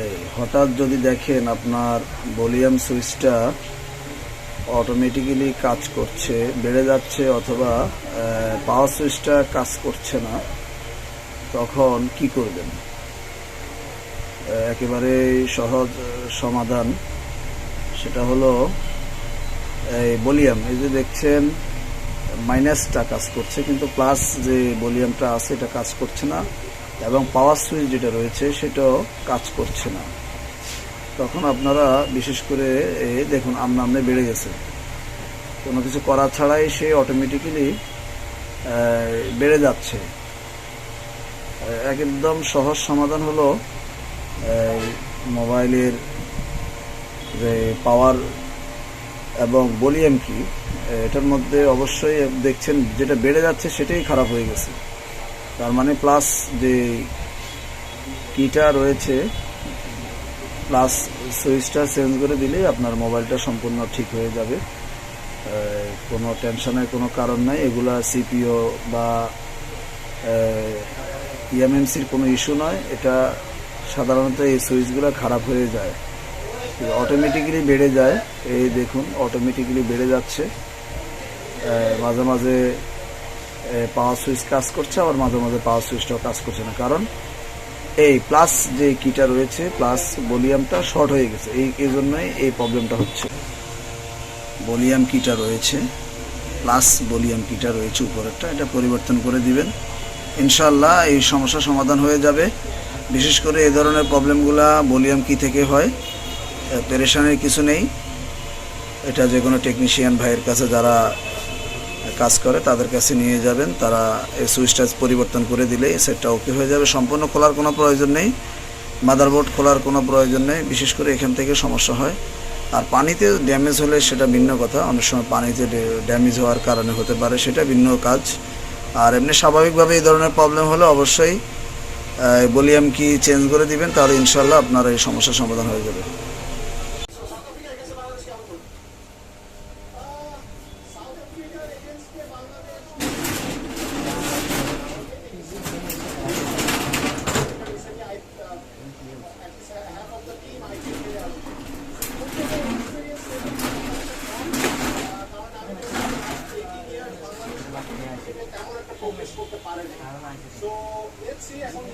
এই, হঠাৎ যদি দেখেন আপনার ভলিউম সুইচটা অটোমেটিক্যালি কাজ করছে, বেড়ে যাচ্ছে অথবা পাওয়ার সুইচটা কাজ করছে না, তখন কি করবেন? একেবারে সহজ সমাধান। সেটা হলো, এই ভলিউম, এই যে দেখছেন মাইনাসটা কাজ করছে, কিন্তু প্লাস যে ভলিউমটা আছে, এটা কাজ করছে না। এবং পাওয়ার সুইচ যেটা রয়েছে, সেটাও কাজ করছে না। তখন আপনারা বিশেষ করে দেখুন, আমনা আমনে বেড়ে গেছে। কোনো কিছু করা ছাড়াই সে অটোমেটিক্যালি বেড়ে যাচ্ছে। একদম সহজ সমাধান হলো মোবাইলের যে পাওয়ার এবং ভলিউম কি, এটার মধ্যে অবশ্যই দেখছেন, যেটা বেড়ে যাচ্ছে সেটাই খারাপ হয়ে গেছে। তার মানে প্লাস যে কিটা রয়েছে প্লাস সুইচটা চেঞ্জ করে দিলেই আপনার মোবাইলটা সম্পূর্ণ ঠিক হয়ে যাবে। কোনো টেনশনের কোনো কারণ নাই। এগুলা সিপিও বা ইএমএমসির কোনো ইস্যু নয়। এটা সাধারণত এই সুইচগুলো খারাপ হয়ে যায়। অটোমেটিক্যালি বেড়ে যায়। এই দেখুন অটোমেটিক্যালি বেড়ে যাচ্ছে। মাঝে মাঝে পাওয়ার সুইচ কাজ করছে, আবার মাঝে মাঝে পাওয়ার সুইচটাও কাজ করছে না। কারণ এই প্লাস যে কিটা রয়েছে প্লাস ভলিউমটা শর্ট হয়ে গেছে। এই এই জন্যই এই প্রবলেমটা হচ্ছে। ভলিউম কিটা রয়েছে প্লাস ভলিউম কিটা রয়েছে উপরেরটা, এটা পরিবর্তন করে দিবেন। ইনশাল্লাহ এই সমস্যা সমাধান হয়ে যাবে। বিশেষ করে এই ধরনের প্রবলেমগুলা ভলিউম কি থেকে হয়। পেরেশানির কিছু নেই। এটা যে কোনো টেকনিশিয়ান ভাইয়ের কাছে যারা কাজ করে, তাদের কাছে নিয়ে যাবেন। তারা এই সুইচটা পরিবর্তন করে দিলে এই সেটটা ওকে হয়ে যাবে। সম্পূর্ণ খোলার কোনো প্রয়োজন নেই। মাদারবোর্ড খোলার কোনো প্রয়োজন নেই। বিশেষ করে এখান থেকে সমস্যা হয়। আর পানিতে ড্যামেজ হলে সেটা ভিন্ন কথা। অনেক সময় পানিতে ড্যামেজ হওয়ার কারণে হতে পারে। সেটা ভিন্ন কাজ। আর এমনি স্বাভাবিকভাবে এই ধরনের প্রবলেম হলে অবশ্যই ভলিউম কি চেঞ্জ করে দিবেন, তাহলে ইনশাল্লাহ আপনার এই সমস্যার সমাধান হয়ে যাবে। আসলে তেমন একটা প্রোগ্রেস করতে পারেনি সো লেটস সি এখন